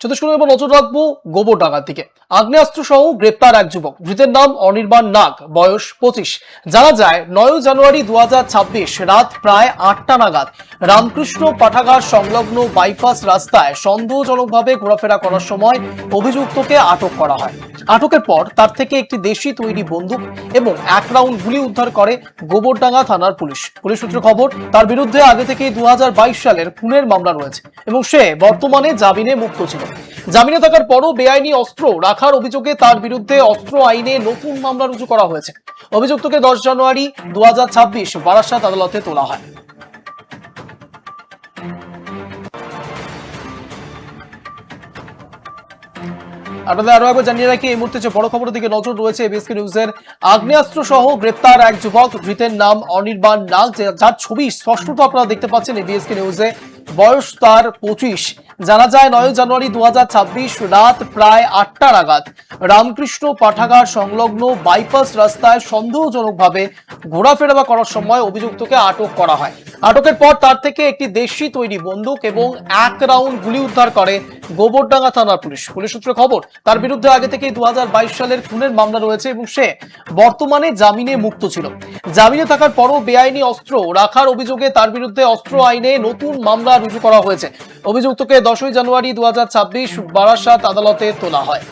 চতুষ্কোণে এবার নজর রাখব গোবরডাঙ্গার দিকে। আগ্নেয়াস্ত্র সহ গ্রেপ্তার এক যুবক। ধৃতের নাম অনির্বাণ নাগ, বয়স পঁচিশ। জানা যায় নয় জানুয়ারি দু হাজার ছাব্বিশ রাত প্রায় আটটা নাগাদ রামকৃষ্ণ পাঠাগার সংলগ্ন বাইপাস রাস্তায় সন্দেহজনকভাবে ঘোরাফেরা করার সময় অভিযুক্তকে আটক করা হয়। আটকের পর তার থেকে একটি দেশি তৈরি বন্দুক এবং এক রাউন্ড গুলি উদ্ধার করে গোবরডাঙ্গা থানার পুলিশ। পুলিশ সূত্রে খবর, তার বিরুদ্ধে আগে থেকেই দু হাজার বাইশ সালের খুনের মামলা রয়েছে এবং সে বর্তমানে জামিনে মুক্ত ছিল। জামিনে থাকার পরও বেআইনি অস্ত্র রাখার অভিযোগে তার বিরুদ্ধে অস্ত্র আইনে নতুন মামলা রুজু করা হয়েছে। অভিযুক্তকে দশ জানুয়ারি দু হাজার ছাব্বিশ বারাসাত আদালতে তোলা হয়। আপনাদের আরও একবার জানিয়ে রাখি, এই মুহূর্তে যে বড় খবরের দিকে নজর রয়েছে এবিএসকে নিউজের, আগ্নেয়াস্ত্র সহ গ্রেপ্তার এক যুবক, ধৃতের নাম অনির্বাণ নাগ যার ছবি স্পষ্টত আপনারা দেখতে পাচ্ছেন এবিএসকে নিউজে। বয়স তার পঁচিশ। জানা যায় নয় জানুয়ারি দু হাজার ছাব্বিশ রাত প্রায় আটটা নাগাদ রামকৃষ্ণ পাঠাগার সংলগ্ন বাইপাস রাস্তায় সন্দেহজনকভাবে ঘোরাফেরা করার সময় অভিযুক্তকে আটক করা হয়। আটকের পর তার থেকে একটি দেশি তৈরি বন্দুক এবং এক রাউন্ড গুলি উদ্ধার করে গোবরডাঙ্গা থানার পুলিশ। পুলিশ সূত্রে খবর, তার বিরুদ্ধে আগে থেকে দু সালের খুনের মামলা রয়েছে এবং সে বর্তমানে জামিনে মুক্ত ছিল। জামিনে থাকার পরও বেআইনি অস্ত্র রাখার অভিযোগে তার বিরুদ্ধে অস্ত্র আইনে নতুন মামলা রুজু করা হয়েছে। অভিযুক্তকে দশই জানুয়ারি দু হাজার ছাব্বিশ বারাসাত আদালতে তোলা হয়।